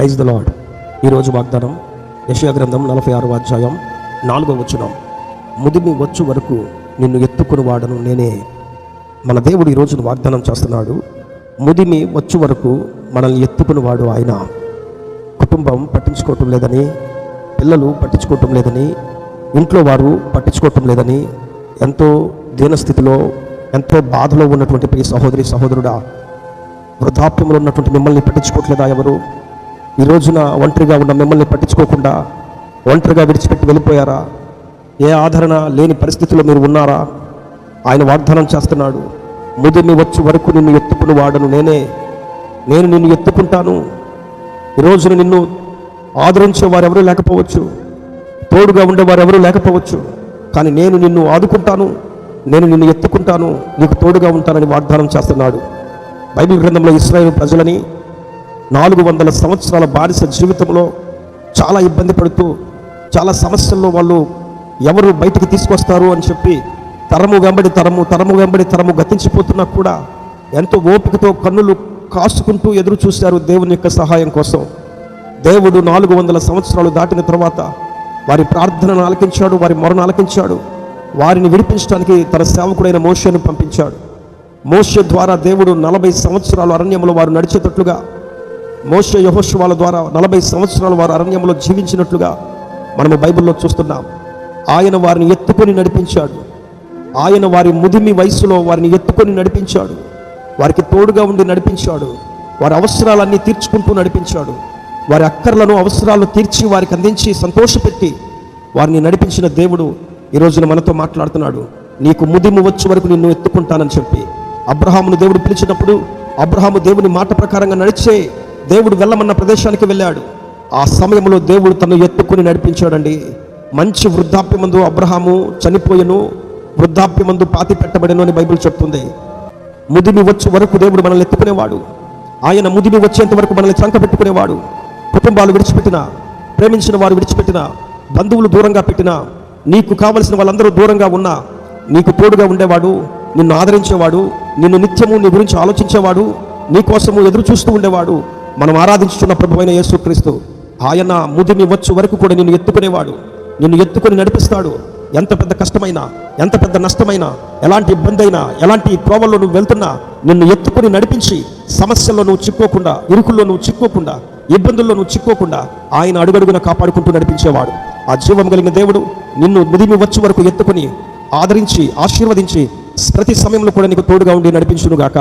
Praise the lord ఈరోజు వాగ్దానం యశయ గ్రంథం నలభై ఆరు అధ్యాయం నాలుగో వచనం. ముదిమి వచ్చు వరకు నిన్ను ఎత్తుకుని వాడను నేనే. మన దేవుడు ఈరోజు వాగ్దానం చేస్తున్నాడు ముదిమి వచ్చు వరకు మనల్ని ఎత్తుకుని వాడు ఆయన. కుటుంబం పట్టించుకోవటం లేదని పిల్లలు పట్టించుకోవటం లేదని ఇంట్లో వారు పట్టించుకోవటం లేదని ఎంతో దీనస్థితిలో ఎంతో బాధలో ఉన్నటువంటి ప్రియ సహోదరి సహోదరుడా వృద్ధాప్యంలో ఉన్నటువంటి మిమ్మల్ని పట్టించుకోవట్లేదా ఎవరు? ఈ రోజున ఒంటరిగా ఉన్న మిమ్మల్ని పట్టించుకోకుండా ఒంటరిగా విడిచిపెట్టి వెళ్ళిపోయారా? ఏ ఆదరణ లేని పరిస్థితిలో మీరు ఉన్నారా? ఆయన వాగ్దానం చేస్తున్నాడు ముదిమి వచ్చి వరకు నిన్ను ఎత్తుకుని వాడను నేనే. నేను నిన్ను ఎత్తుకుంటాను. ఈ రోజున నిన్ను ఆదరించే వారెవరూ లేకపోవచ్చు. తోడుగా ఉండేవారు ఎవరూ లేకపోవచ్చు. కానీ నేను నిన్ను ఆదుకుంటాను. నేను నిన్ను ఎత్తుకుంటాను. నీకు తోడుగా ఉంటానని వాగ్దానం చేస్తున్నాడు. బైబిల్ గ్రంథంలో ఇస్రాయేల్ ప్రజలని నాలుగు వందల సంవత్సరాల బానిస జీవితంలో చాలా ఇబ్బంది పడుతూ చాలా సమస్యల్లో వాళ్ళు ఎవరు బయటికి తీసుకొస్తారు అని చెప్పి తరము వెంబడి తరము తరము వెంబడి తరము గతించిపోతున్నా కూడా ఎంతో ఓపికతో కన్నులు కాసుకుంటూ ఎదురు చూశారు దేవుని యొక్క సహాయం కోసం. దేవుడు నాలుగు వందల సంవత్సరాలు దాటిన తర్వాత వారి ప్రార్థనను ఆలకించాడు వారి మొరను ఆలకించాడు. వారిని విడిపించడానికి తన సేవకుడైన మోషను పంపించాడు. మోష ద్వారా దేవుడు నలభై సంవత్సరాలు అరణ్యంలో వారు నడిచేటట్లుగా మోష యహోశ్వాల ద్వారా నలభై సంవత్సరాలు వారు అరణ్యంలో జీవించినట్లుగా మనము బైబిల్లో చూస్తున్నాం. ఆయన వారిని ఎత్తుకొని నడిపించాడు. ఆయన వారి ముదిమి వయసులో వారిని ఎత్తుకొని నడిపించాడు. వారికి తోడుగా ఉండి నడిపించాడు. వారి అవసరాలన్నీ తీర్చుకుంటూ నడిపించాడు. వారి అక్కర్లను అవసరాలను తీర్చి వారికి అందించి సంతోషపెట్టి వారిని నడిపించిన దేవుడు ఈ రోజున మనతో మాట్లాడుతున్నాడు. నీకు ముదిము వచ్చే వరకు నిన్ను ఎత్తుకుంటానని చెప్పి. అబ్రహామును దేవుడు పిలిచినప్పుడు అబ్రహాము దేవుని మాట ప్రకారంగా నడిచే దేవుడు వెళ్ళమన్న ప్రదేశానికి వెళ్ళాడు. ఆ సమయంలో దేవుడు తను ఎత్తుకుని నడిపించాడండి. మంచి వృద్ధాప్యమందు అబ్రహాము చనిపోయెను వృద్ధాప్యమందు పాతి పెట్టబడను అని బైబిల్ చెప్తుంది. ముదిమి వచ్చే వరకు దేవుడు మనల్ని ఎత్తుకునేవాడు. ఆయన ముదిమి వచ్చేంత వరకు మనల్ని చంక పెట్టుకునేవాడు. కుటుంబాలు విడిచిపెట్టిన ప్రేమించిన వారు విడిచిపెట్టిన బంధువులు దూరంగా పెట్టిన నీకు కావలసిన వాళ్ళందరూ దూరంగా ఉన్నా నీకు తోడుగా ఉండేవాడు నిన్ను ఆదరించేవాడు నిన్ను నిత్యము నీ గురించి ఆలోచించేవాడు నీ కోసము ఎదురు చూస్తూ ఉండేవాడు మనం ఆరాధించుతున్న ప్రభువైన యేసుక్రీస్తు ఆయన ముదిమి వచ్చు వరకు కూడా నిన్ను ఎత్తుకునేవాడు నిన్ను ఎత్తుకొని నడిపిస్తాడు. ఎంత పెద్ద కష్టమైనా ఎంత పెద్ద నష్టమైనా ఎలాంటి ఇబ్బంది అయినా ఎలాంటి త్రోవల్లో నువ్వు వెళ్తున్నా నిన్ను ఎత్తుకొని నడిపించి సమస్యల్లో నువ్వు చిక్కోకుండా ఇరుకుల్లో నువ్వు చిక్కోకుండా ఇబ్బందుల్లో నువ్వు చిక్కోకుండా ఆయన అడుగడుగున కాపాడుకుంటూ నడిపించేవాడు. ఆ జీవం కలిగిన దేవుడు నిన్ను ముదిమి వచ్చు వరకు ఎత్తుకొని ఆదరించి ఆశీర్వదించి ప్రతి సమయంలో కూడా నీకు తోడుగా ఉండి నడిపించునుగాక.